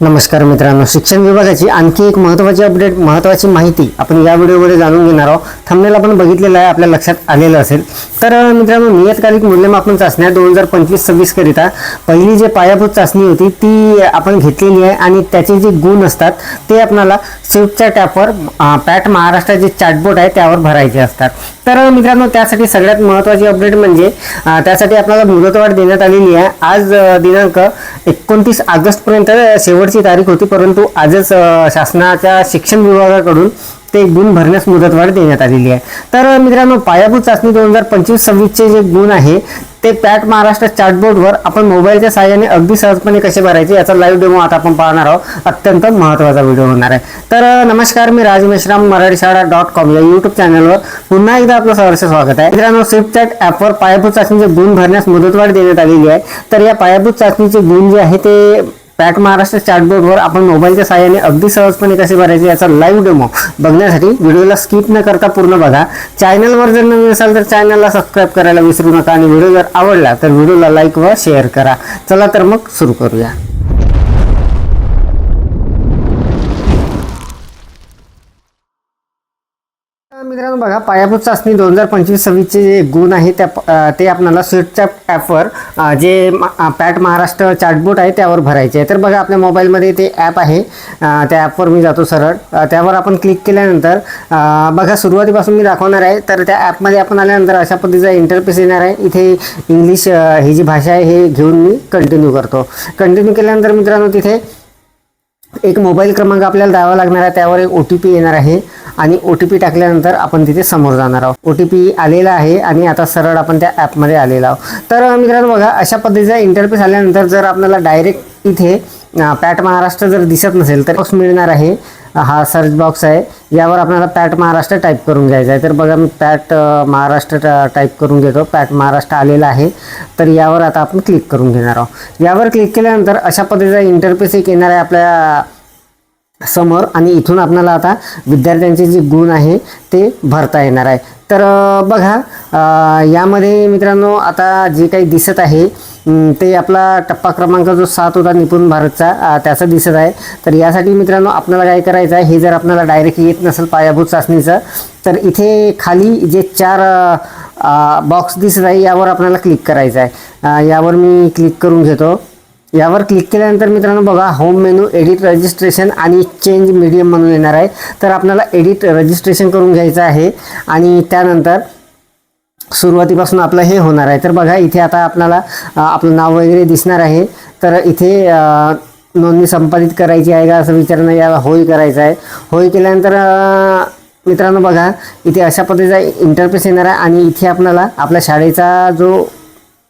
नमस्कार मित्रांनो शिक्षण विभागाची आणखी एक महत्त्वाची अपडेट महत्त्वाची माहिती आपण या व्हिडिओमध्ये जाणून घेणार आहोत. थंबनेल आपण बघितलेलं आहे आपल्या लक्षात आलेलं असेल. तर मित्रांनो नियतकालिक मूल्यमापन चाचण्या दोन हजार पंचवीस सव्वीसकरिता पहिली जी पायाभूत चाचणी होती ती आपण घेतलेली आहे आणि त्याचे जे गुण असतात ते आपणाला स्विफ्टच्या टॅपवर पॅट महाराष्ट्र जे चॅटबोट आहे त्यावर भरायचे असतात. तर मित्रांनो त्यासाठी सगळ्यात महत्त्वाची अपडेट म्हणजे त्यासाठी आपल्याला मुदतवाढ देण्यात आलेली आहे. आज दिनांक एकोणतीस ऑगस्टपर्यंत शेवटची तारीख होती परंतु आजच शासनाच्या शिक्षण विभागाकडून ते गुण भरण्यास मुदतवाढ देण्यात आलेली आहे. तर मित्रांनो पायाभूत चाचणी दोन हजार पंचवीस सव्वीसचे जे गुण आहे ते पॅट महाराष्ट्र चार्टबोर्डवर आपण मोबाईलच्या साहाय्याने अगदी सहजपणे कसे भरायचे याचा लाईव्ह डेमो आता आपण पाहणार आहोत. अत्यंत महत्त्वाचा व्हिडिओ होणार आहे. तर नमस्कार मी राज मेश्राम मराठी शाळा डॉट कॉम या यूट्यूब चॅनलवर पुन्हा एकदा आपलं सहर्ष स्वागत आहे. मित्रांनो स्विफ्ट चॅट ॲपवर पायाभूत चाचणीचे गुण भरण्यास मुदतवाढ देण्यात आलेली आहे. तर या पायाभूत चाचणीचे गुण जे आहे ते पॅट महाराष्ट्र चॅटबोर्डवर आपण मोबाईलच्या साहाय्याने अगदी सहजपणे कसे भरायचे याचा लाईव्ह डेमो बघण्यासाठी व्हिडिओला स्किप न करता पूर्ण बघा. चॅनलवर जर नवीन असाल तर चॅनलला सबस्क्राईब करायला विसरू नका आणि व्हिडिओ जर आवडला तर व्हिडिओला लाईक व शेअर करा. चला तर मग सुरू करूया तर मित्रांनो बघा पायाभूत चाचणी दोन हजार पंचवीस सव्वीसचे जे गुण आहे त्या ते आपल्याला स्विटच्या ॲपवर जे पॅट महाराष्ट्र चार्टबोट आहे त्यावर भरायचे आहे तर बघा आपल्या मोबाईलमध्ये ते ॲप आहे त्या ॲपवर मी जातो सरळ. त्यावर आपण क्लिक केल्यानंतर बघा सुरुवातीपासून मी दाखवणार आहे तर त्या ॲपमध्ये आपण आल्यानंतर अशा पद्धतीचा इंटरफेस येणार आहे. इथे इंग्लिश ही जी भाषा आहे हे घेऊन मी कंटिन्यू करतो. कंटिन्यू केल्यानंतर मित्रांनो तिथे एक मोबाईल क्रमांक आपल्याला द्यावा लागणार आहे त्यावर एक ओ टी पी येणार आहे आणि ओ टी पी टाकल्यानंतर आपण तिथे समोर जाणार आहोत. ओ टी पी आलेला आहे आणि आता सरळ आपण त्या ॲपमध्ये आलेलो आहोत. तर मित्रांनो बघा अशा पद्धतीचा इंटरफेस आल्यानंतर जर आपल्याला डायरेक्ट इथे पॅट महाराष्ट्र जर दिसत नसेल तर बॉक्स मिळणार आहे. हा सर्च बॉक्स आहे. यावर आपल्याला पॅट महाराष्ट्र टाईप करून घ्यायचा आहे. तर बघा मी पॅट महाराष्ट्र टाईप करून घेतो. पॅट महाराष्ट्र आलेला आहे. तर यावर आता आपण क्लिक करून घेणार आहोत. यावर क्लिक केल्यानंतर अशा पद्धतीचा इंटरफेस एक येणार आहे आपल्यासमोर आणि इथून आपल्याला आता विद्यार्थ्यांचे जे गुण आहे ते भरता येणार आहे. तर बघा यामध्ये मित्रांनो आता जे काही दिसत आहे ते आपला टप्पा क्रमांक जो सात होता निपुण भारतचा त्याचा दिसत आहे. तर यासाठी मित्रांनो आपल्याला काय करायचं आहे? हे जर आपल्याला डायरेक्ट येत नसेल पायाभूत चाचणीचं तर इथे खाली जे चार बॉक्स दिसत आहे यावर आपल्याला क्लिक करायचं आहे. यावर मी क्लिक करून घेतो. यावर क्लिक केल्यानंतर मित्रांनो बघा होम मेनू एडिट रजिस्ट्रेशन आणि चेंज मीडियम म्हणून येणार आहे. तर आपल्याला एडिट रजिस्ट्रेशन करून घ्यायचं आहे. आणि त्यानंतर सुरुवातीपासून आपलं हे होणार आहे. तर बघा इथे आता आपल्याला आपलं नाव वगैरे दिसणार आहे. तर इथे नोंदणी संपादित करायची आहे का असं विचारणं याला होय करायचं आहे. होय केल्यानंतर मित्रांनो बघा इथे अशा पद्धतीचा इंटरफेस येणार आहे आणि इथे आपल्याला आपल्या शाळेचा जो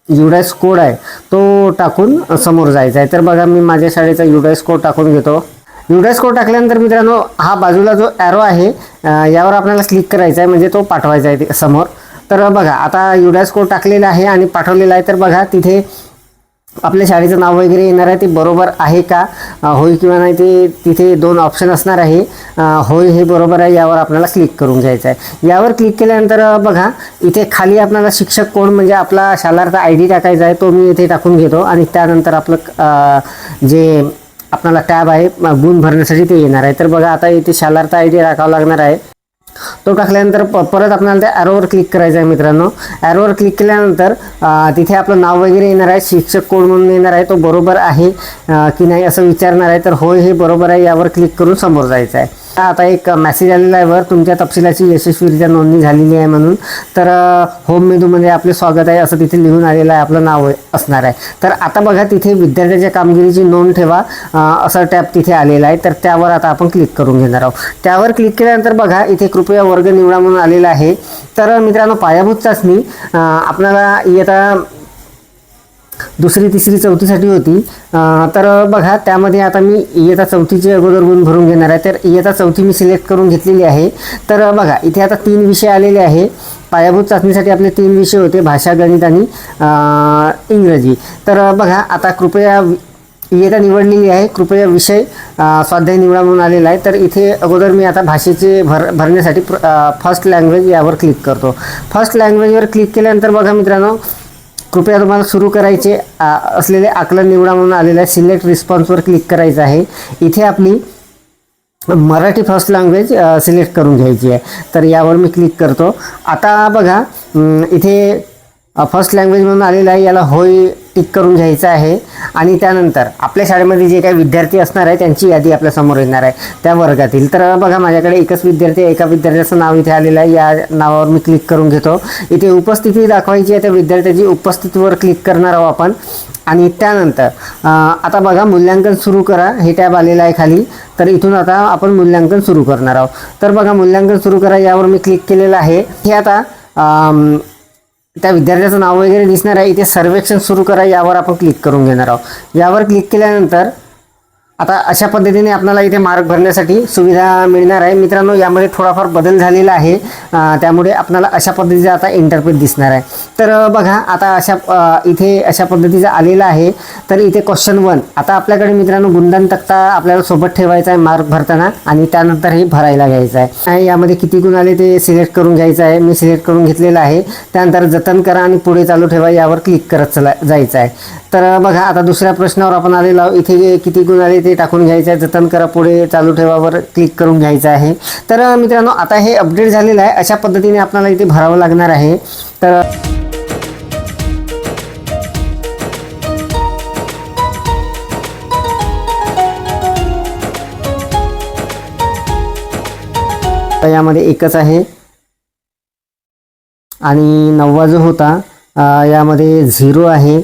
युडायस कोड आहे तो टाकून समोर जायचा आहे. तर बघा मी माझ्या शाळेचा युडायस कोड टाकून घेतो. युडायस कोड टाकल्यानंतर मित्रांनो हा बाजूला जो ॲरो आहे यावर आपल्याला क्लिक करायचा आहे. म्हणजे तो पाठवायचा आहे ते समोर. तर बघा आता युडायस कोड टाकलेला आहे आणि पाठवलेला आहे. तर बघा तिथे आपल्या शाळेचं नाव वगैरे येणार आहे ते बरोबर आहे का? होय किंवा नाही ते तिथे दोन ऑप्शन असणार आहे. होय हे बरोबर आहे यावर आपल्याला क्लिक करून घ्यायचं आहे. यावर क्लिक केल्यानंतर बघा इथे खाली आपल्याला शिक्षक कोण म्हणजे आपला शालार्थ आय डी टाकायचा आहे तो मी इथे टाकून घेतो. आणि त्यानंतर आपलं जे आपल्याला टॅब आहे गुण भरण्यासाठी ते येणार आहे. तर बघा आता इथे शालार्थ आय डी टाकावं लागणार आहे. तो टाकल्यानंतर प परत आपल्याला त्या ॲरोवर क्लिक करायचं आहे मित्रांनो. ॲरोवर क्लिक केल्यानंतर तिथे आपलं नाव वगैरे येणार आहे शिक्षक कोण म्हणून येणार आहे तो बरोबर आहे की नाही असं विचारणार आहे तर होय हे बरोबर आहे यावर क्लिक करून समोर जायचं आहे आता एक मेसेज आलेला आहे वर तुमच्या तपशिलाची यशस्वीरित्या नोंदणी झालेली आहे म्हणून. तर होम मेनूमध्ये आपले स्वागत आहे असं तिथे लिहून आलेलं आहे आपलं नाव असणार आहे. तर आता बघा तिथे विद्यार्थ्याच्या कामगिरीची नोंद ठेवा असं टॅब तिथे आलेला आहे. तर त्यावर आता आपण क्लिक करून घेणार आहोत. त्यावर क्लिक केल्यानंतर बघा इथे कृपया वर्ग निवडा म्हणून आलेला आहे. तर मित्रांनो पायाभूत चाचणी आपल्याला इयत्ता दुसरी तिसरी चौथीसाठी होती. तर बघा त्यामध्ये आता मी इयता चौथीचे अगोदर गुण भरून घेणार आहे. तर इयता चौथी मी सिलेक्ट करून घेतलेली आहे. तर बघा इथे आता तीन विषय आलेले आहे. पायाभूत चाचणीसाठी आपले तीन विषय होते भाषा गणित आणि इंग्रजी. तर बघा आता कृपया इयता निवडलेली आहे. कृपया विषय स्वाध्याय निवडा म्हणून आलेला आहे. तर इथे अगोदर मी आता भाषेचे भर भरण्यासाठी फर्स्ट लँग्वेज यावर क्लिक करतो. फर्स्ट लँग्वेजवर क्लिक केल्यानंतर बघा मित्रांनो कृपया तुम्हाला सुरू करायचे असलेले आकलन निवडा म्हणून आलेल्या सिलेक्ट रिस्पॉन्सवर क्लिक करायचं आहे. इथे आपली मराठी फर्स्ट लँग्वेज सिलेक्ट करून घ्यायची आहे. तर यावर मी क्लिक करतो. आता बघा इथे फर्स्ट लँग्वेज म्हणून आलेलं आहे याला होय टिक करून घ्यायचं आहे. आणि त्यानंतर आपल्या शाळेमध्ये जे काही विद्यार्थी असणार आहे त्यांची यादी आपल्यासमोर येणार आहे. त्या वर्गातील. तर बघा माझ्याकडे एकच विद्यार्थी आहे एका विद्यार्थ्याचं नाव इथे आलेलं आहे. या नावावर मी क्लिक करून घेतो. इथे उपस्थिती दाखवायची आहे त्या विद्यार्थ्याची उपस्थितीवर क्लिक करणार आहोत आपण. आणि त्यानंतर आता बघा मूल्यांकन सुरू करा. हे टॅब आलेलं आहे खाली. तर इथून आता आपण मूल्यांकन सुरू करणार आहोत. तर बघा मूल्यांकन सुरू करा. यावर मी क्लिक केलेलं आहे. हे आता त्या विद्यार्थ्याचं नाव वगैरे दिसणार आहे. इथे सर्वेक्षण सुरू करा यावर आपण क्लिक करून घेणार आहोत. यावर क्लिक केल्यानंतर आता अशा पद्धतीने आपल्याला इथे मार्क भरण्यासाठी सुविधा मिळणार आहे. मित्रांनो यामध्ये थोडाफार बदल झालेला आहे. त्यामुळे आपल्याला अशा पद्धतीचा आता इंटरप्रेट दिसणार आहे. तर बघा आता अशा इथे अशा पद्धतीचा आलेला आहे. तर इथे क्वेश्चन वन आता आपल्याकडे मित्रांनो गुणदान तक्ता आपल्याला सोबत ठेवायचा आहे मार्क भरताना आणि त्यानंतर हे भरायला घ्यायचं आहे. आणि यामध्ये किती गुण आले ते सिलेक्ट करून घ्यायचं आहे. मी सिलेक्ट करून घेतलेलं आहे. त्यानंतर जतन करा आणि पुढे चालू ठेवा यावर क्लिक करत चला जायचं आहे. तर बघा आता दुसऱ्या प्रश्नावर आपण आलेलो आहोत. इथे किती गुण आले ते टाकून घ्यायचं आहे. जतन करा पुढे चालू ठेवावर क्लिक करून घ्यायचं आहे. तर मित्रांनो आता हे अपडेट झालेलं आहे. अशा पद्धतीने आपल्याला इथे भरावं लागणार आहे. तर यामध्ये एकच आहे. आणि नववा जो होता यामध्ये झिरो आहे.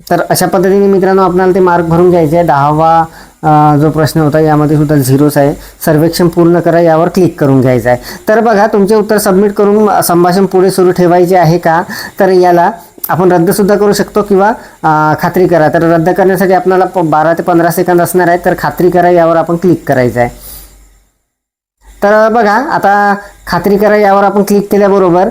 तर अशा पद्धतीने मित्रांनो आपल्याला ते मार्क भरून घ्यायचे आहे. दहावा जो प्रश्न होता यामध्ये सुद्धा झिरोच आहे. सर्वेक्षण पूर्ण करा यावर क्लिक करून घ्यायचं आहे. तर बघा तुमचे उत्तर सबमिट करून संभाषण पुढे सुरू ठेवायचे आहे का? तर याला आपण रद्दसुद्धा करू शकतो किंवा खात्री करा. तर रद्द करण्यासाठी आपल्याला प- बारा ते पंधरा सेकंद असणार आहे तर खात्री करा यावर आपण क्लिक करायचं आहे. तर बघा आता खात्री करा यावर आपण क्लिक केल्याबरोबर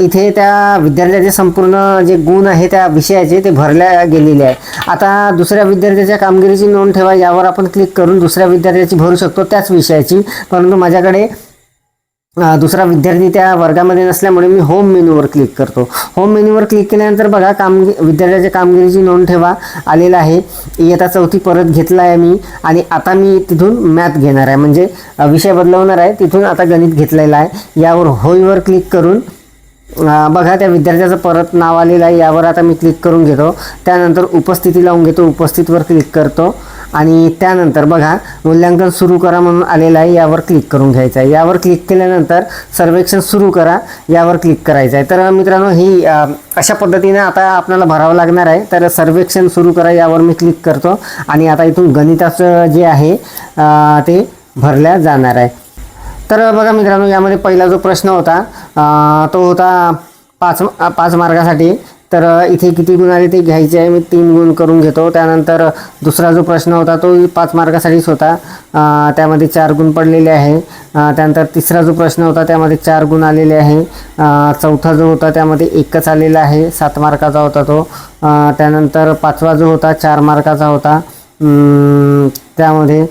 इथे त्या विद्यार्थ्याचे संपूर्ण जे गुण आहे त्या विषयाचे ते भरल्या गेलेले आहे. आता दुसऱ्या विद्यार्थ्याच्या कामगिरीची नोंद ठेवा यावर आपण क्लिक करून दुसऱ्या विद्यार्थ्याची भरू शकतो त्याच विषयाची. परंतु माझ्याकडे दुसरा विद्यार्थी त्या वर्गामध्ये नसल्यामुळे मी होम मेनूवर क्लिक करतो. होम मेनूवर क्लिक केल्यानंतर बघा कामगी विद्यार्थ्याच्या कामगिरीची नोंद ठेवा आलेला आहे. इयत्ता चौथी परत घेतला आहे मी आणि आता मी तिथून मॅथ घेणार आहे. म्हणजे विषय बदलवणार आहे. तिथून आता गणित घेतलेला आहे. यावर होईवर क्लिक करून बघा त्या विद्यार्थ्याचं परत नाव आलेलं आहे. यावर आता मी क्लिक करून घेतो. त्यानंतर उपस्थिती लावून घेतो. उपस्थितवर क्लिक करतो. आणि त्यानंतर बघा मूल्यांकन सुरू करा म्हणून आलेलं आहे यावर क्लिक करून घ्यायचं आहे. यावर क्लिक केल्यानंतर सर्वेक्षण सुरू करा यावर क्लिक करायचं आहे. तर मित्रांनो ही अशा पद्धतीने आता आपल्याला भरावं लागणार आहे. तर सर्वेक्षण सुरू करा यावर मी क्लिक करतो. आणि आता इथून गणिताचं जे आहे ते भरल्या जाणार आहे. तर बघा मित्रांनो यामध्ये पहिला जो प्रश्न होता तो होता पाच पाच मार्गासाठी. तर इथे किती गुण आले ते घ्यायचे आहे. मी तीन गुण करून घेतो. त्यानंतर दुसरा जो प्रश्न होता तो पाच मार्कासाठीच होता. त्यामध्ये चार गुण पडलेले आहे. त्यानंतर तिसरा जो प्रश्न होता त्यामध्ये चार गुण आलेले आहे. चौथा जो होता त्यामध्ये एकच आलेला आहे. सात मार्काचा होता तो. त्यानंतर पाचवा जो होता चार मार्काचा होता. त्यामध्ये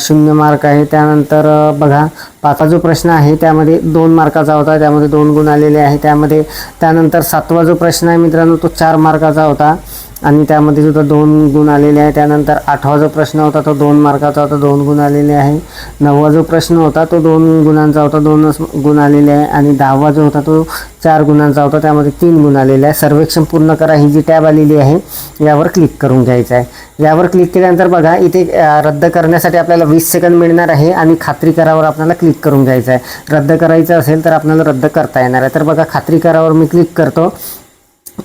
शून्य मार्क आहे. त्यानंतर बघा पाचवा जो प्रश्न आहे त्यामध्ये दोन मार्काचा होता. त्यामध्ये दोन गुण आलेले आहे. त्यामध्ये त्यानंतर सातवा जो प्रश्न आहे मित्रांनो तो चार मार्काचा होता. आणि त्यामध्ये सुद्धा दोन गुण आलेले आहे त्यानंतर आठवा जो प्रश्न होता तो दोन मार्काचा होता दोन गुण आलेले आहे. नववा जो प्रश्न होता तो दोन गुणांचा होता दोनच गुण आलेले आहे. आणि दहावा जो होता तो चार गुणांचा होता त्यामध्ये तीन गुण आलेले आहे. सर्वेक्षण पूर्ण करा ही जी टॅब आलेली आहे यावर क्लिक करून घ्यायचं आहे. यावर क्लिक केल्यानंतर बघा इथे रद्द करण्यासाठी आपल्याला वीस सेकंद मिळणार आहे आणि खात्री करावर आपल्याला क्लिक करून घ्यायचं आहे. रद्द करायचं असेल तर आपल्याला रद्द करता येणार आहे. तर बघा खात्री करावर मी क्लिक करतो.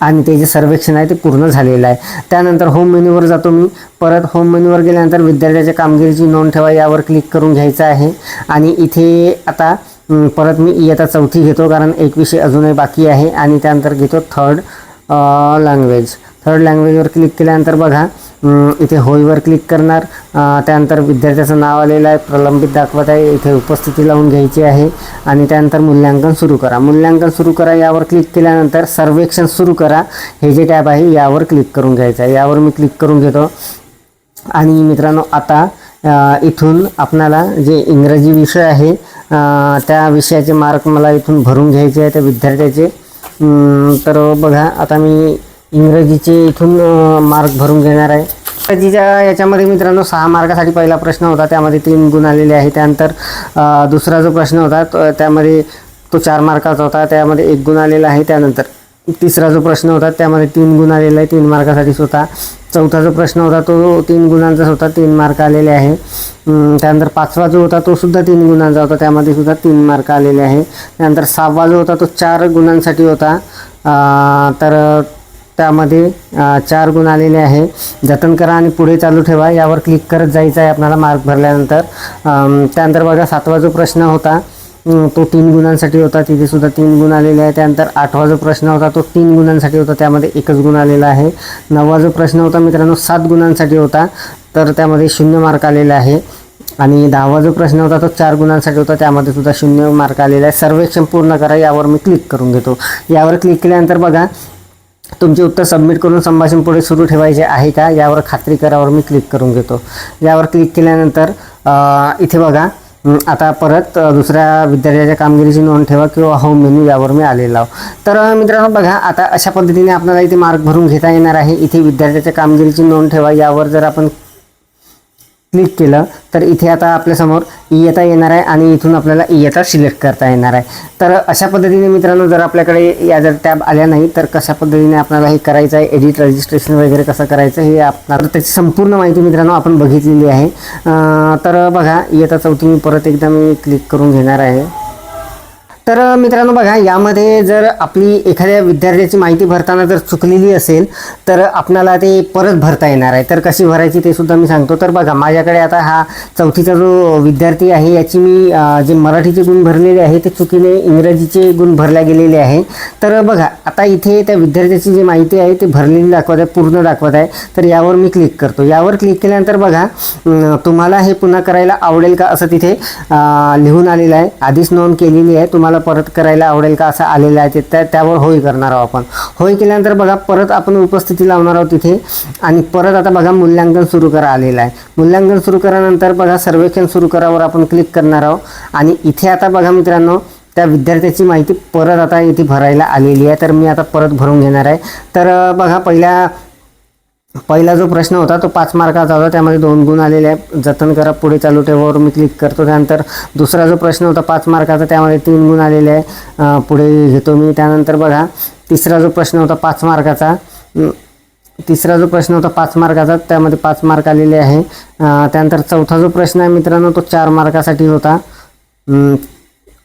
आणि ते जे सर्वेक्षण आहे ते पूर्ण झालेलं आहे. त्यानंतर होम मेन्यूवर जातो मी. परत होम मेन्यूवर गेल्यानंतर विद्यार्थ्याच्या कामगिरीची नोंद ठेवा यावर क्लिक करून घ्यायचं आहे. आणि इथे आता परत मी इयत्ता चौथी घेतो कारण एक विषय अजूनही बाकी आहे. आणि त्यानंतर घेतो थर्ड लँग्वेज थर्ड लँग्वेजवर क्लिक केल्यानंतर बघा इथे होईवर क्लिक करणार. त्यानंतर विद्यार्थ्याचं नाव आलेलं आहे प्रलंबित दाखवत आहे. इथे उपस्थिती लावून घ्यायची आहे. आणि त्यानंतर मूल्यांकन सुरू करा. मूल्यांकन सुरू करा यावर क्लिक केल्यानंतर सर्वेक्षण सुरू करा. हे जे टॅब आहे यावर क्लिक करून घ्यायचं आहे. यावर मी क्लिक करून घेतो. आणि मित्रांनो आता इथून आपणाला जे इंग्रजी विषय आहे त्या विषयाचे मार्क मला इथून भरून घ्यायचे आहे. त्या विद्यार्थ्याचे तर बघा आता मी इंग्रजीचे इथून मार्क भरून घेणार आहे. इंग्रजीच्या याच्यामध्ये मित्रांनो सहा मार्कासाठी पहिला प्रश्न होता. त्यामध्ये तीन गुण आलेले आहे. त्यानंतर दुसरा जो प्रश्न होता तो त्यामध्ये तो चार मार्काचा होता. त्यामध्ये एक गुण आलेला आहे. त्यानंतर तिसरा जो प्रश्न होता त्यामध्ये तीन गुण आलेला आहे. तीन मार्कासाठीच होता चौथा जो प्रश्न होता तो तीन गुणांचाच होता. तीन मार्क आलेले आहे. त्यानंतर पाचवा जो होता तो सुद्धा तीन गुणांचा होता. त्यामध्ये सुद्धा तीन मार्क आलेले आहे. त्यानंतर सहावा जो होता तो चार गुणांसाठी होता. तर त्यामध्ये चार गुण आलेले आहे. जतन करा आणि पुढे चालू ठेवा. यावर क्लिक करत जायचं आहे आपल्याला मार्क भरल्यानंतर. त्यानंतर बघा सातवा जो प्रश्न होता तो तीन गुणांसाठी होता. तिथे सुद्धा तीन गुण आलेले आहे त्यानंतर आठवा जो प्रश्न होता तो तीन गुणांसाठी होता. त्यामध्ये एकच गुण आलेला आहे. नववा जो प्रश्न होता मित्रांनो सात गुणांसाठी होता. तर त्यामध्ये शून्य मार्क आलेला आहे. आणि दहावा जो प्रश्न होता तो चार गुणांसाठी होता. त्यामध्ये सुद्धा शून्य मार्क आलेला आहे. सर्वेक्षण पूर्ण करा. यावर मी क्लिक करून घेतो. यावर क्लिक केल्यानंतर बघा तुमचे उत्तर सबमिट करून संभाषण पुढे सुरू ठेवायचे आहे का? यावर खात्री करावर मी क्लिक करून घेतो. यावर क्लिक केल्यानंतर इथे बघा आता परत दुसऱ्या विद्यार्थ्याच्या कामगिरीची नोंद ठेवा किंवा होम मेन्यू यावर मी आलेलो आहो. तर मित्रांनो बघा आता अशा पद्धतीने आपल्याला इथे मार्क भरून घेता येणार आहे. इथे विद्यार्थ्याच्या कामगिरीची नोंद ठेवा. यावर जर आपण क्लिक केलं तर इथे आता आपल्यासमोर इयता येणार आहे आणि इथून आपल्याला इयता सिलेक्ट करता येणार आहे. तर अशा पद्धतीने मित्रांनो जर आपल्याकडे या जर टॅब आल्या नाही तर कशा पद्धतीने आपल्याला हे करायचं आहे एडिट रजिस्ट्रेशन वगैरे कसं करायचं हे आपल्याला त्याची संपूर्ण माहिती मित्रांनो आपण बघितलेली आहे. तर बघा इयता चौथी मी परत एकदा मी क्लिक करून घेणार आहे. तर मित्रांनो बघा यामध्ये जर आपली एखाद्या विद्यार्थ्याची माहिती भरताना जर चुकलेली असेल तर आपणाला ते परत भरता येणार आहे. तर कशी भरायची ते सुद्धा मी सांगतो. तर बघा माझ्याकडे आता हा चौथीचा जो विद्यार्थी आहे याची मी जे मराठीचे गुण भरलेले आहे ते चुकीने इंग्रजीचे गुण भरल्या गेलेले आहे. तर बघा आता इथे त्या विद्यार्थ्याची जी माहिती आहे ते भरलेली दाखवत आहे पूर्ण दाखवत आहे. तर यावर मी क्लिक करतो. यावर क्लिक केल्यानंतर बघा तुम्हाला हे पुन्हा करायला आवडेल का असं तिथे लिहून आलेलं आहे. आधीच नोंद केलेली आहे. तुम्हाला परत करायला आवडेल का असं आलेलं आहे ते त्या त्यावर होय करणार आहोत आपण. होय केल्यानंतर बघा परत आपण उपस्थिती लावणार आहोत तिथे. आणि परत आता बघा मूल्यांकन सुरू करा आलेलं आहे. मूल्यांकन सुरू करानंतर बघा सर्वेक्षण सुरू करावर आपण क्लिक करणार आहोत. आणि इथे आता बघा मित्रांनो त्या विद्यार्थ्याची माहिती परत आता इथे भरायला आलेली आहे. तर मी आता परत भरून घेणार आहे. तर बघा पहिल्या पहिला जो प्रश्न होता तो पाच मार्काचा होता. त्यामध्ये दोन गुण आलेले आहे जतन करा पुढे चालू ठेवावर मी क्लिक करतो. त्यानंतर दुसरा जो प्रश्न होता पाच मार्काचा त्यामध्ये तीन गुण आलेले आहे पुढे घेतो मी. त्यानंतर बघा तिसरा जो प्रश्न होता पाच मार्काचा तिसरा जो प्रश्न होता पाच मार्काचा त्यामध्ये पाच मार्क आलेले आहे. त्यानंतर चौथा जो प्रश्न आहे मित्रांनो तो चार मार्कासाठी होता.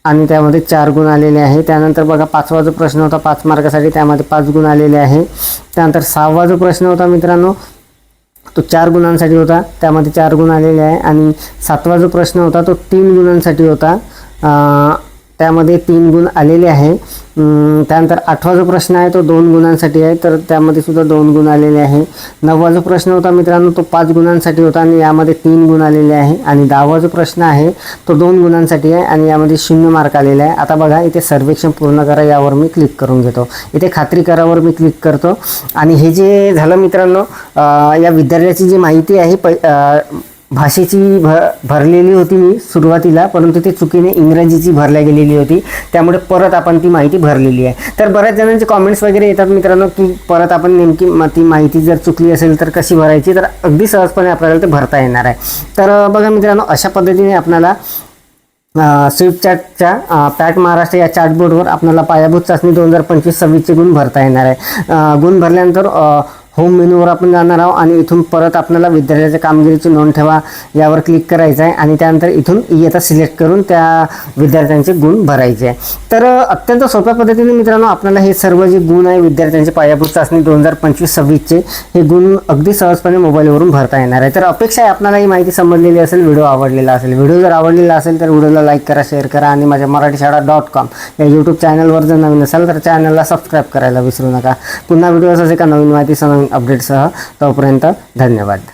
आणि त्यामध्ये चार गुण आलेले आहे. त्यानंतर बघा पाचवा जो प्रश्न होता पाच मार्कासाठी त्यामध्ये पाच गुण आलेले आहे. त्यानंतर सहावा जो प्रश्न होता मित्रांनो तो चार गुणांसाठी होता. त्यामध्ये चार गुण आलेले आहे. आणि सातवा जो प्रश्न होता तो तीन गुणांसाठी होता. त्यामध्ये तीन गुण आलेले आहे. त्यानंतर आठवा जो प्रश्न आहे तो दोन गुणांसाठी आहे. तर त्यामध्ये सुद्धा दोन गुण आलेले आहे. नववा जो प्रश्न होता मित्रांनो तो पाच गुणांसाठी होता आणि यामध्ये तीन गुण आलेले आहे. आणि दहावा जो प्रश्न आहे तो दोन गुणांसाठी आहे आणि यामध्ये शून्य मार्क आलेले आहे. आता बघा इथे सर्वेक्षण पूर्ण करा यावर मी क्लिक करून घेतो. इथे खात्री करावर मी क्लिक करतो. आणि हे जे झालं मित्रांनो या विद्यार्थ्याची जी माहिती आहे पै भाषेची भ भरलेली होती मी सुरुवातीला परंतु ती चुकीने इंग्रजीची भरल्या गेलेली होती. त्यामुळे परत आपण ती माहिती भरलेली आहे. तर बऱ्याच जणांचे कॉमेंट्स वगैरे येतात मित्रांनो की परत आपण नेमकी ती माहिती जर चुकली असेल तर कशी भरायची? तर अगदी सहजपणे आपल्याला ते भरता येणार आहे. तर बघा मित्रांनो अशा पद्धतीने आपल्याला स्विफ्ट चॅटच्या पॅट महाराष्ट्र या चॅटबोर्डवर आपल्याला पायाभूत चाचणी दोन हजार पंचवीस सव्वीसचे गुण भरता येणार आहे. गुण भरल्यानंतर होम मेनूवर आपण जाणार आहोत आणि इथून परत आपल्याला विद्यार्थ्याच्या कामगिरीची नोंद ठेवा यावर क्लिक करायचं आहे आणि त्यानंतर इथून इयता सिलेक्ट करून त्या विद्यार्थ्यांचे गुण भरायचे आहे. तर अत्यंत सोप्या पद्धतीने मित्रांनो आपल्याला हे सर्व जे गुण आहे विद्यार्थ्यांचे पायाभूत चाचणी दोन हजार पंचवीस सव्वीसचे हे गुण अगदी सहजपणे मोबाईलवरून भरता येणार आहे. तर अपेक्षा आहे आपल्याला ही माहिती समजलेली असेल व्हिडिओ आवडलेला असेल. व्हिडिओ जर आवडलेला असेल तर व्हिडिओला लाईक करा शेअर करा आणि माझ्या मराठी शाळा डॉट कॉम या यूट्यूब चॅनलवर जर नवीन असाल तर चॅनलला सबस्क्राईब करायला विसरू नका. पुन्हा व्हिडिओ असाच एका नवीन माहिती समज नवीन अपडेटसह तोपर्यंत धन्यवाद.